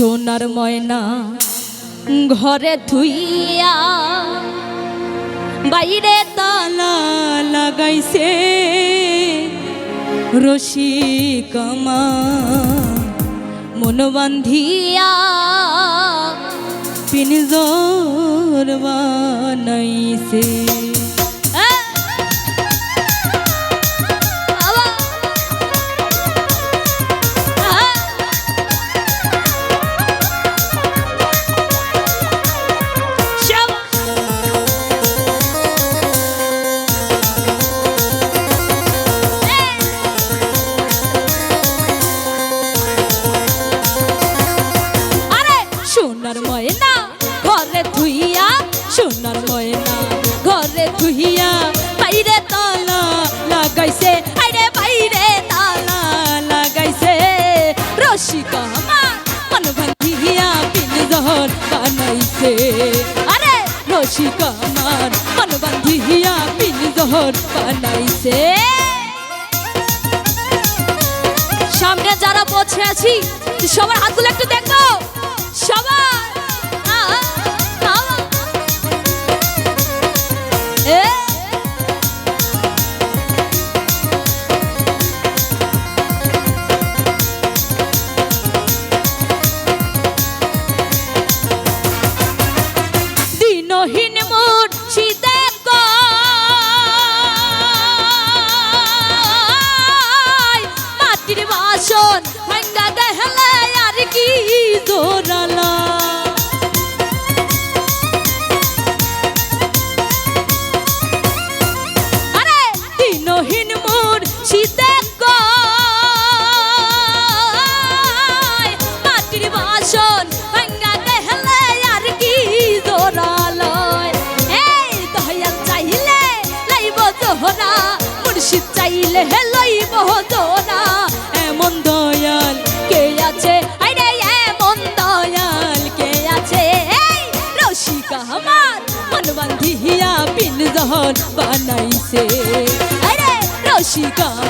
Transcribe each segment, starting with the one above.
সোনার ময়না ঘরে ধুইয়া বাইরে তালা লাগাইছে। রশি কমা মন বান্ধিয়া পিনজর বানাইছে। সোনার ময়না, ঘরে থুইয়া সোনার ময়না, ঘরে থুইয়া বাইরে তালা লাগাইছে। আরে বাইরে তালা লাগাইছে। রসিকা আমার মন ভাঙ্গিয়া পিন জহর বানাইছে। আরে রসিকা আমার মন বান্ধিয়া পিন জহর বানাইছে। সামনে যারা বসে আছি, সবার হাতগুলো একটু দেখো। জোরালা। আরে, দিনহীন মোর শীতে মাটির বাসন ভাঙ্গা গেলে আর কি জোরালয়। এই দয়াল চাইলে লাইব জোহরা, মুর্শিদ লইব জোহরা। এমন দয়াল কে আছে পিন বানাইছে। আরে রসিকা।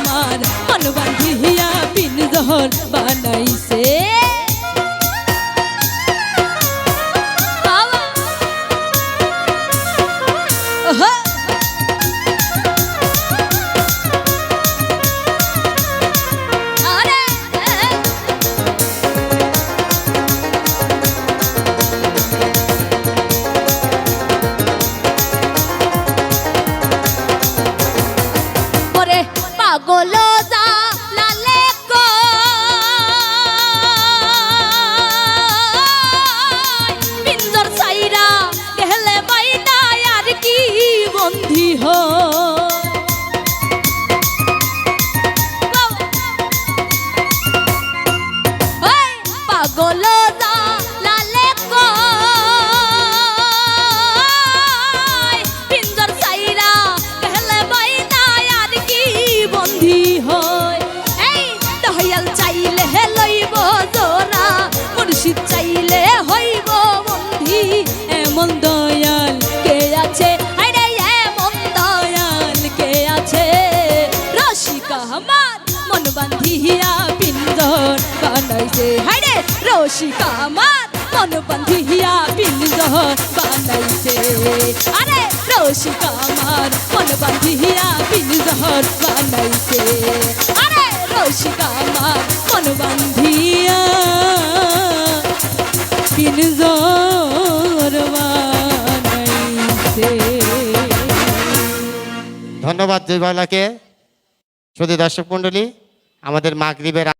বন্ধি হয় পাগল। মন বান্ধিয়া পিঞ্জর বানাইছে। হাইরে রসিকা আমার মন বান্ধিয়া পিঞ্জর বানাইছে। আরে, রসিকা আমার মন বান্ধিয়া পিঞ্জর বানাইছে। আরে, রসিকা আমার মন বান্ধিয়া ধন্যবাদ জয়বালাকে। শুধু দর্শক মণ্ডলী আমাদের মাগরিবের